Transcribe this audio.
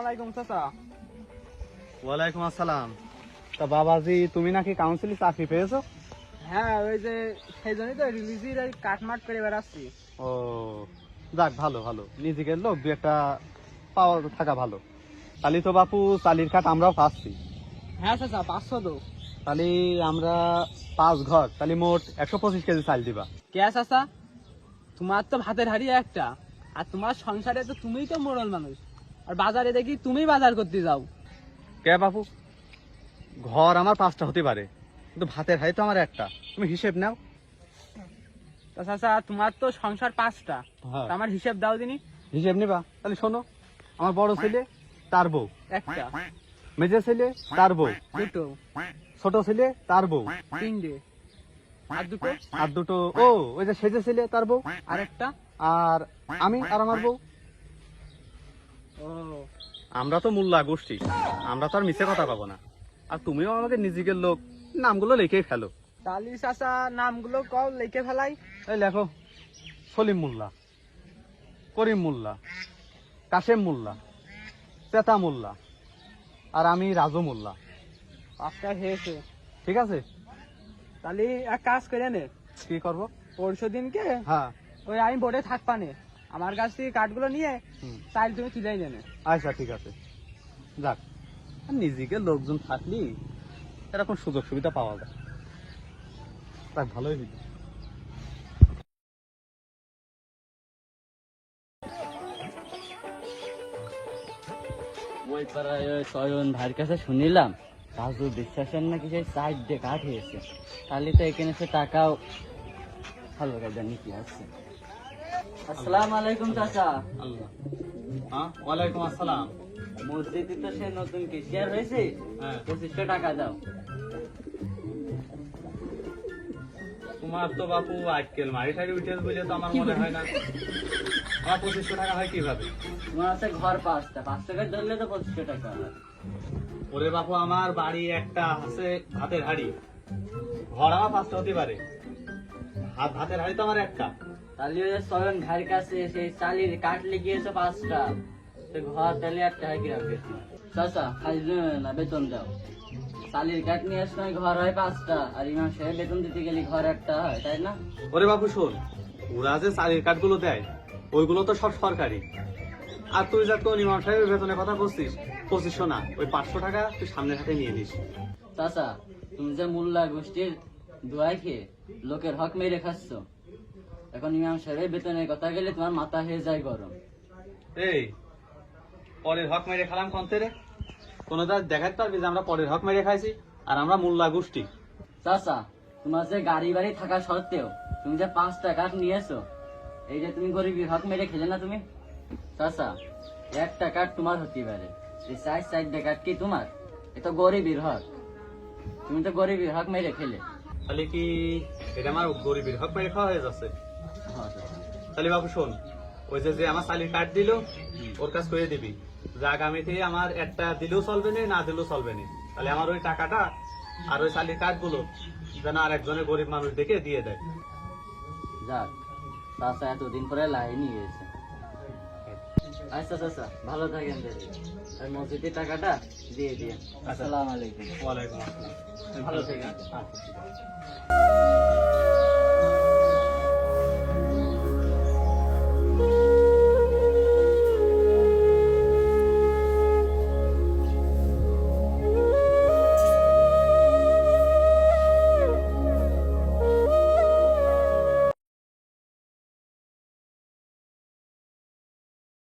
আলাইকুম চাচা। ওয়ালাইকুম আসসালাম। তা বাবাজি তুমি নাকি কাউন্সিলে চাকরি পেয়েছ? হ্যাঁ ওই যে সেই জন্যই তো রিলিজির ওই কাটমাট করে বেড়াচ্ছি। ও যাক ভালো ভালো। নিজেকে লোক দু একটা পাওয়া থাকা ভালো। তাহলে তো বাপু চালির কাঠ আমরাও পাচ্ছি। হ্যাঁ চাচা পাঁচশো তো। তাহলে আমরা পাঁচ ঘর তাহলে মোট একশো পঁচিশ কেজি চাল দিবা। কে চাচা? তোমার তো ভাতের হাড়ি একটা আর তোমার সংসারে তো তুমিই তো মোড়ল মানুষ। আর বাজারে দেখি তুমি বাজার করতে যাও। কে বাপু? ঘর আমার পাঁচটা হতে পারে কিন্তু ভাতের হাই তো আমার একটা। তুমি হিসেব নাও। তা চাচা তোমার তো সংসার পাঁচটা। হ্যাঁ। তা আমার হিসেব দাও দিনি। হিসেব নিবা? তাহলে শোনো আমার বড় ছেলে তার বউ। একটা। মেজে ছেলে তার বউ। দুটো। ছোট ছেলে তার বউ। তিনটে। আর দুটো? আর দুটো ও ওই যে সেজে ছেলে তার বউ। আর একটা আর আমি আর আমার বউ। আমরা তো মোল্লা গোষ্ঠী। আমরা তো আর মিছে কথা পাবো না। আর তুমিও আমাদের নিজেকে লোক। নামগুলো লিখে ফেলো। তালি চাচা নামগুলো কও লিখে ফেলাই। এই লেখো। সলিম মোল্লা করিম মোল্লা কাশেম মোল্লা চেতা মোল্লা আর আমি রাজু মোল্লা। পাঁচটা হয়েছে। ঠিক আছে? তাহলে এক কাজ করে নে। কি করব? পরশু দিনকে হ্যাঁ। ওই আমি বোর্ডে থাকবা নে। আমার কাছ থেকে কাঠগুলো নিয়ে। চাইল তুমি তুলে নেনে আচ্ছা ঠিক আছে। যাক নিজেকে লোকজন থাকলি এরকম সুযোগ সুবিধা পাওয়া যায়। যাক ভালোই হইল। ওই পাড়ায় ওই সয়ন ভাইয়ের কাছে শুনিলাম রাজু বিশ্বাসের নাকি সেই সাইড দিয়ে কাঠ হয়েছে। তাহলে তো এখানে সে টাকাও ভালো কাজে নিতে আসছে আসসালাম আলাইকুম চাচা। আল্লাহ। হ্যাঁ ওয়ালাইকুম আসসালাম। মসজিদে তো সে নতুন কেশিয়ার হয়েছে। হ্যাঁ। পঁচিশশো টাকা দাও। তোমার তো বাপু আজকাল মারি টাড়ি উঠে বলে তো আমার মনে হয় না। আমার পঁচিশশো টাকা হয় কীভাবে? তোমার আছে ঘর পাঁচটা। পাঁচ টাকা ধরলে তো পঁচিশশো টাকা ওরে বাপু আমার বাড়ি একটা আছে ভাতের হাড়ি। ঘর আমার পাঁচটা হতে পারে। ভাত ভাতের হাড়ি তো আমার একটা ওই সয়ন ভাইয়ের কাছে সেই চালির কাঠ লিখিয়েছে পাঁচটা। সে ঘর তাহলে একটা হয় কীরকম বেতন চাচা খালি না বেতন দাও। চালির কাঠ নিয়ে আসলে ঘর হয় পাঁচটা আর ইমাম সাহেব বেতন দিতে গেলে ঘর একটা হয় তাই না? ওরে বাপু শোন ওরা যে চালের কাঠগুলো দেয় ওইগুলো তো সব সরকারি। আর তুই যা কোন ইমাম সাহেবের বেতনের কথা বলছিস পঁচিশশো না ওই পাঁচশো টাকা তুই সামনের হাতে নিয়ে নিস। চাচা তুমি যে মোল্লা গোষ্ঠীর দোয়াই খেয়ে লোকের হক মেরে খাচ্ছ। এখন ইমাম সাহেবের বেতনের কথা গেলে তোমার মাথা হয়ে যায় গরম। এই পরের হক মেরে খেলাম কন্তে রে কোনো দেখাতে পারবি যে আমরা পরের হক মেরে খাইছি? আর আমরা মোল্লা গোষ্ঠী। চাচা তোমার যে গাড়ি বাড়ি থাকা সত্ত্বেও তুমি যে পাঁচ কাঠ নিয়েছো এই যে তুমি গরিবের হক মেরে খেলে না তুমি? চাচা এক টাকা তোমার হতে পারে। এই সাইড সাইড কাঠ কি তোমার? এ তো গরিবের হক। তুমি তো গরিবের হক মেরে খেলে। তাহলে কি এটা আমার গরিবের হক মেরে খাওয়া হয়ে যাচ্ছে। তাহলে বাবু শোন। ওই যে যে আমার চালির কার্ড দিল ওর কাছ করে দিবি। যে আগামীতে আমার একটা দিলেও চলবে না না দিলেও চলবে না। তাহলে আমার ওই টাকাটা আর ওই চালির কাঠগুলো যেন আর একজনের গরিব মানুষ দেখে দিয়ে দেয়। যাক চাচা এতদিন পরে লাইনই গেছে আচ্ছা চাচা ভালো থাকেন আর মসজিদের টাকাটা দিয়ে দিয়ে আসসালামু আলাইকুম। ওয়ালাইকুম আসসালাম। ভালো থেকেন। আচ্ছা।